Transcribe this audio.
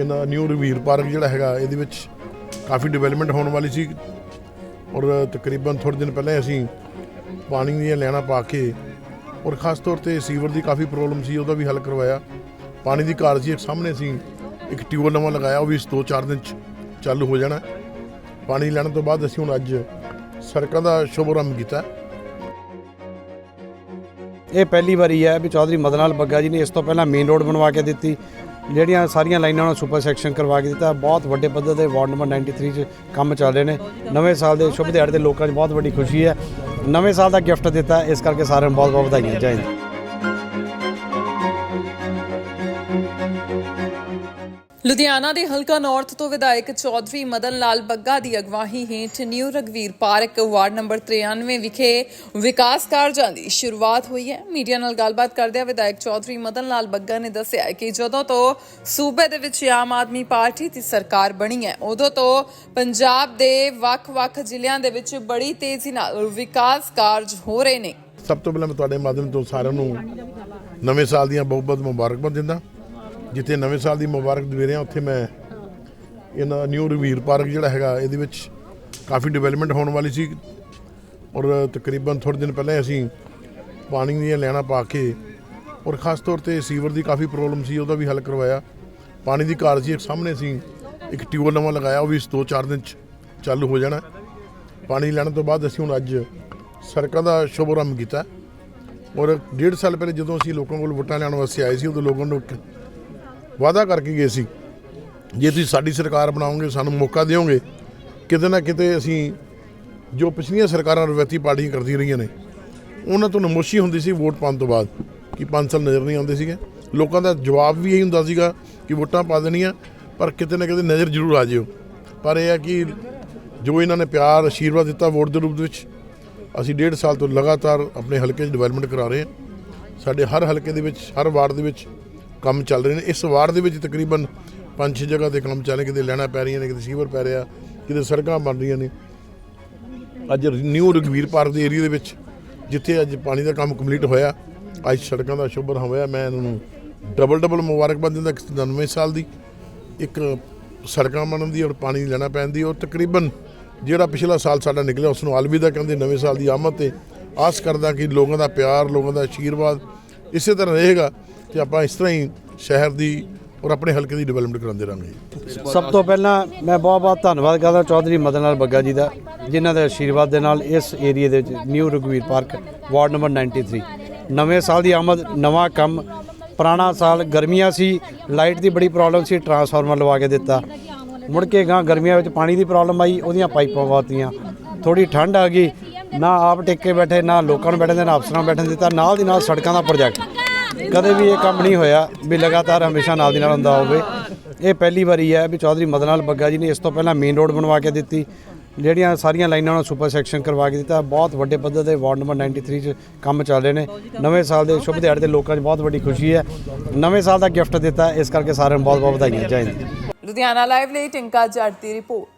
ਇਹਨਾਂ new ਰਵੀਰ park ਜਿਹੜਾ ਹੈਗਾ, ਇਹਦੇ ਵਿੱਚ ਕਾਫੀ ਡਿਵੈਲਪਮੈਂਟ ਹੋਣ ਵਾਲੀ ਸੀ। ਔਰ ਤਕਰੀਬਨ ਥੋੜੇ ਦਿਨ ਪਹਿਲਾਂ ਅਸੀਂ ਪਾਣੀ ਦੀਆਂ ਲੈਣਾ ਪਾ ਕੇ ਔਰ ਖਾਸ ਤੌਰ ਤੇ ਸੀਵਰ ਦੀ ਕਾਫੀ ਪ੍ਰੋਬਲਮ ਸੀ, ਉਹਦਾ ਵੀ ਹੱਲ ਕਰਵਾਇਆ। ਪਾਣੀ ਦੀ ਘਾਟ ਸੀ, ਇੱਕ ਸਾਹਮਣੇ ਸੀ ਇੱਕ ਟਿਊਬਲ ਨਵਾਂ ਲਗਾਇਆ, ਉਹ ਵੀ 2-4 ਦਿਨ ਚ ਚਾਲੂ ਹੋ ਜਾਣਾ। ਪਾਣੀ ਲੈਣ ਤੋਂ ਬਾਅਦ ਅਸੀਂ ਹੁਣ ਅੱਜ ਸੜਕਾਂ ਦਾ ਸ਼ੁਭਾਰੰਭ ਕੀਤਾ। ਇਹ ਪਹਿਲੀ ਵਾਰੀ ਹੈ ਵੀ ਚੌਧਰੀ ਮਦਨ ਲਾਲ ਬੱਗਾ ਜੀ ਨੇ ਇਸ ਤੋਂ ਪਹਿਲਾਂ ਮੇਨ ਰੋਡ ਬਣਵਾ ਕੇ ਦਿੱਤੀ। ਜਿਹੜੀਆਂ ਸਾਰੀਆਂ ਲਾਈਨਾਂ ਨੂੰ ਸੁਪਰ ਸੈਕਸ਼ਨ ਕਰਵਾ ਕੇ ਦਿੱਤਾ। ਬਹੁਤ ਵੱਡੇ ਪੱਧਰ ਤੇ ਵਾਰਡ ਨੰਬਰ 93 'ਚ ਕੰਮ ਚੱਲ ਰਹੇ ਨੇ। ਨਵੇਂ ਸਾਲ ਦੇ ਸ਼ੁਭ ਦਿਹਾੜੇ ਤੇ ਲੋਕਾਂ 'ਚ ਬਹੁਤ ਵੱਡੀ ਖੁਸ਼ੀ ਹੈ। ਨਵੇਂ ਸਾਲ ਦਾ ਗਿਫਟ ਦਿੱਤਾ। ਇਸ ਕਰਕੇ ਸਾਰਿਆਂ ਨੂੰ ਬਹੁਤ ਬਹੁਤ ਵਧਾਈਆਂ ਚਾਹੀਦੀਆਂ ਲੁਧਿਆਣਾ ਦੇ ਹਲਕਾ ਨਾਰਥ ਤੋਂ ਵਿਧਾਇਕ ਚੌਧਰੀ ਮਦਨ ਲਾਲ ਬੱਗਾ ਦੀ ਅਗਵਾਈ ਹੇਠ new Ragveer park ward number 93 ਵਿਖੇ ਵਿਕਾਸ ਕਾਰਜਾਂ ਦੀ ਸ਼ੁਰੂਆਤ ਹੋਈ ਹੈ। ਮੀਡੀਆ ਨਾਲ ਗੱਲਬਾਤ ਕਰਦਿਆਂ ਵਿਧਾਇਕ ਚੌਧਰੀ ਮਦਨ ਲਾਲ ਬੱਗਾ ਨੇ ਦੱਸਿਆ ਕਿ ਜਦੋਂ ਤੋਂ ਸੂਬੇ ਦੇ ਵਿੱਚ ਆਮ ਆਦਮੀ ਪਾਰਟੀ ਦੀ ਸਰਕਾਰ ਬਣੀ ਹੈ, ਉਦੋਂ ਤੋਂ ਪੰਜਾਬ ਦੇ ਵੱਖ-ਵੱਖ ਜ਼ਿਲ੍ਹਿਆਂ ਦੇ ਵਿੱਚ ਬੜੀ ਤੇਜ਼ੀ ਨਾਲ ਵਿਕਾਸ ਕਾਰਜ ਹੋ ਰਹੇ ਨੇ। ਸਭ ਤੋਂ ਪਹਿਲਾਂ ਮੈਂ ਤੁਹਾਡੇ ਮਾਧਿਅਮ ਤੋਂ ਸਾਰਿਆਂ ਨੂੰ ਨਵੇਂ ਸਾਲ ਦੀਆਂ ਬਹੁਤ ਬਹੁਤ ਮੁਬਾਰਕਬਾਦ ਦਿੰਦਾ। ਜਿੱਥੇ ਨਵੇਂ ਸਾਲ ਦੀ ਮੁਬਾਰਕ ਦੇ ਰਿਹਾ ਉੱਥੇ ਮੈਂ ਇਹਨਾਂ ਨਿਊ ਰਵੀਰ ਪਾਰਕ ਜਿਹੜਾ ਹੈਗਾ, ਇਹਦੇ ਵਿੱਚ ਕਾਫੀ ਡਿਵੈਲਪਮੈਂਟ ਹੋਣ ਵਾਲੀ ਸੀ। ਔਰ ਤਕਰੀਬਨ ਥੋੜੇ ਦਿਨ ਪਹਿਲਾਂ ਅਸੀਂ ਪਾਣੀ ਦੀਆਂ ਲੈਣਾ ਪਾ ਕੇ ਔਰ ਖਾਸ ਤੌਰ ਤੇ ਸੀਵਰ ਦੀ ਕਾਫੀ ਪ੍ਰੋਬਲਮ ਸੀ, ਉਹਦਾ ਵੀ ਹੱਲ ਕਰਵਾਇਆ। ਪਾਣੀ ਦੀ ਘਾਟ ਸੀ, ਇੱਕ ਸਾਹਮਣੇ ਸੀ ਇੱਕ ਟਿਊਬਲ ਨਵਾਂ ਲਗਾਇਆ, ਉਹ ਵੀ 2-4 ਦਿਨ ਚ ਚਾਲੂ ਹੋ ਜਾਣਾ। ਪਾਣੀ ਲੈਣ ਤੋਂ ਬਾਅਦ ਅਸੀਂ ਹੁਣ ਅੱਜ ਸੜਕਾਂ ਦਾ ਸ਼ੁਭਾਰੰਭ ਕੀਤਾ। ਔਰ ਡੇਢ ਸਾਲ ਪਹਿਲੇ ਜਦੋਂ ਅਸੀਂ ਲੋਕਾਂ ਕੋਲ ਵੋਟਾਂ ਲੈਣ ਵਾਸਤੇ ਆਏ ਸੀ, ਉਦੋਂ ਲੋਕਾਂ ਨੂੰ ਵਾਅਦਾ ਕਰਕੇ ਗਏ ਸੀ। ਜੇ ਤੁਸੀਂ ਸਾਡੀ ਸਰਕਾਰ ਬਣਾਓਗੇ, ਸਾਨੂੰ ਮੌਕਾ ਦਿਓਗੇ, ਕਿਤੇ ਨਾ ਕਿਤੇ ਅਸੀਂ ਜੋ ਪਿਛਲੀਆਂ ਸਰਕਾਰਾਂ ਰਵੈਤੀ ਪਾਰਟੀਆਂ ਕਰਦੀਆਂ ਰਹੀਆਂ ਨੇ, ਉਹਨਾਂ ਤੋਂ ਨਮੋਸ਼ੀ ਹੁੰਦੀ ਸੀ ਵੋਟ ਪਾਉਣ ਤੋਂ ਬਾਅਦ ਕਿ 5 ਸਾਲ ਨਜ਼ਰ ਨਹੀਂ ਆਉਂਦੇ ਸੀਗੇ। ਲੋਕਾਂ ਦਾ ਜਵਾਬ ਵੀ ਇਹੀ ਹੁੰਦਾ ਸੀਗਾ ਕਿ ਵੋਟਾਂ ਪਾ ਦੇਣੀਆਂ, ਪਰ ਕਿਤੇ ਨਾ ਕਿਤੇ ਨਜ਼ਰ ਜ਼ਰੂਰ ਆ ਜਿਓ। ਪਰ ਇਹ ਹੈ ਕਿ ਜੋ ਇਹਨਾਂ ਨੇ ਪਿਆਰ ਆਸ਼ੀਰਵਾਦ ਦਿੱਤਾ ਵੋਟ ਦੇ ਰੂਪ ਦੇ ਵਿੱਚ, ਅਸੀਂ ਡੇਢ ਸਾਲ ਤੋਂ ਲਗਾਤਾਰ ਆਪਣੇ ਹਲਕੇ 'ਚ ਡਿਵੈਲਪਮੈਂਟ ਕਰਾ ਰਹੇ ਹਾਂ। ਸਾਡੇ ਹਰ ਹਲਕੇ ਦੇ ਵਿੱਚ, ਹਰ ਵਾਰਡ ਦੇ ਵਿੱਚ ਕੰਮ ਚੱਲ ਰਹੇ ਨੇ। ਇਸ ਵਾਰਡ ਦੇ ਵਿੱਚ ਤਕਰੀਬਨ ਪੰਜ ਛੇ ਜਗ੍ਹਾ ਤੇ ਕੰਮ ਚੱਲ ਰਹੇ ਕਿਤੇ ਲੈਣਾ ਪੈ ਰਹੀਆਂ ਨੇ, ਕਿਤੇ ਸੀਵਰ ਪੈ ਰਿਹਾ, ਕਿਤੇ ਸੜਕਾਂ ਬਣ ਰਹੀਆਂ ਨੇ। ਅੱਜ ਨਿਊ ਰਗਵੀਰ ਪਾਰਕ ਦੇ ਏਰੀਆ ਦੇ ਵਿੱਚ, ਜਿੱਥੇ ਅੱਜ ਪਾਣੀ ਦਾ ਕੰਮ ਕੰਪਲੀਟ ਹੋਇਆ, ਅੱਜ ਸੜਕਾਂ ਦਾ ਸ਼ੁਭਰ ਹੋਇਆ। ਮੈਂ ਇਹਨਾਂ ਨੂੰ ਡਬਲ ਡਬਲ ਮੁਬਾਰਕਬਾਦ ਦਿੰਦਾ, ਇੱਕ 99 ਸਾਲ ਦੀ, ਇੱਕ ਸੜਕਾਂ ਬਣਨ ਦੀ ਔਰ ਪਾਣੀ ਲੈਣਾ ਪੈਂਦੀ ਔਰ ਤਕਰੀਬਨ ਜਿਹੜਾ ਪਿਛਲਾ ਸਾਲ ਸਾਡਾ ਨਿਕਲਿਆ, ਉਸ ਨੂੰ ਅਲਵਿਦਾ ਕਹਿੰਦੇ ਨਵੇਂ ਸਾਲ ਦੀ ਆਮਦ ਤੇ। ਆਸ ਕਰਦਾ ਕਿ ਲੋਕਾਂ ਦਾ ਪਿਆਰ, ਲੋਕਾਂ ਦਾ ਆਸ਼ੀਰਵਾਦ ਇਸੇ ਤਰ੍ਹਾਂ ਰਹੇਗਾ ਕਿ ਆਪਾਂ ਇਸ ਤਰ੍ਹਾਂ ਹੀ ਸ਼ਹਿਰ ਦੀ ਔਰ ਆਪਣੇ ਹਲਕੇ ਦੀ ਡਿਵੈਲਪਮੈਂਟ ਕਰਾਉਂਦੇ ਰਹਾਂਗੇ। ਸਭ ਤੋਂ ਪਹਿਲਾਂ ਮੈਂ ਬਹੁਤ ਬਹੁਤ ਧੰਨਵਾਦ ਕਰਦਾ ਚੌਧਰੀ ਮਦਨ ਲਾਲ ਬੱਗਾ ਜੀ ਦਾ, ਜਿਨ੍ਹਾਂ ਦੇ ਆਸ਼ੀਰਵਾਦ ਦੇ ਨਾਲ ਇਸ ਏਰੀਆ ਦੇ ਵਿੱਚ ਨਿਊ ਰਗਵੀਰ ਪਾਰਕ, ਵਾਰਡ ਨੰਬਰ 93 ਨਵੇਂ ਸਾਲ ਦੀ ਆਮਦ, ਨਵਾਂ ਕੰਮ, ਪੁਰਾਣਾ ਸਾਲ, ਗਰਮੀਆਂ ਸੀ ਲਾਈਟ ਦੀ ਬੜੀ ਪ੍ਰੋਬਲਮ ਸੀ ਟਰਾਂਸਫਾਰਮਰ ਲਵਾ ਕੇ ਦਿੱਤਾ। ਮੁੜ ਕੇ ਗਾਂ ਗਰਮੀਆਂ ਵਿੱਚ ਪਾਣੀ ਦੀ ਪ੍ਰੋਬਲਮ ਆਈ, ਉਹਦੀਆਂ ਪਾਈਪਾਂ ਪਾਤੀਆਂ ਥੋੜੀ ਠੰਡ ਆ ਗਈ ਨਾ ਆਪ ਟਿੱਕੇ ਬੈਠੇ, ਨਾ ਲੋਕਾਂ ਨੂੰ ਬੈਠਣ ਦੇ, ਨਾ ਅਫਸਰਾਂ ਨੂੰ ਬੈਠਣ ਦਿੱਤਾ ਨਾਲ ਦੀ ਨਾਲ ਸੜਕਾਂ ਦਾ ਪ੍ਰੋਜੈਕਟ। ਕਦੇ ਵੀ ਇਹ ਕੰਮ ਨਹੀਂ ਹੋਇਆ ਵੀ ਲਗਾਤਾਰ ਹਮੇਸ਼ਾ ਨਾਲ ਦੀ ਨਾਲ ਹੁੰਦਾ ਹੋਵੇ। ਇਹ ਪਹਿਲੀ ਵਾਰੀ ਹੈ ਵੀ ਚੌਧਰੀ ਮਦਨ ਲਾਲ ਬੱਗਾ ਜੀ ਨੇ ਇਸ ਤੋਂ ਪਹਿਲਾਂ ਮੇਨ ਰੋਡ ਬਣਵਾ ਕੇ ਦਿੱਤੀ। ਜਿਹੜੀਆਂ ਸਾਰੀਆਂ ਲਾਈਨਾਂ ਨੂੰ ਸੁਪਰ ਸੈਕਸ਼ਨ ਕਰਵਾ ਕੇ ਦਿੱਤਾ। ਬਹੁਤ ਵੱਡੇ ਪੱਧਰ ਤੇ ਵਾਰਡ ਨੰਬਰ 93 'ਚ ਕੰਮ ਚੱਲ ਰਹੇ ਨੇ। ਨਵੇਂ ਸਾਲ ਦੇ ਸ਼ੁਭ ਦਿਹਾੜੇ ਤੇ ਲੋਕਾਂ 'ਚ ਬਹੁਤ ਵੱਡੀ ਖੁਸ਼ੀ ਹੈ। ਨਵੇਂ ਸਾਲ ਦਾ ਗਿਫਟ ਦਿੱਤਾ, ਇਸ ਕਰਕੇ ਸਾਰਿਆਂ ਨੂੰ ਬਹੁਤ ਬਹੁਤ ਵਧਾਈਆਂ। ਜੈ ਹਿੰਦ। ਲੁਧਿਆਣਾ ਲਾਈਵ ਲਈ ਟਿੰਕਾ ਜੱਟ ਦੀ ਰਿਪੋਰਟ।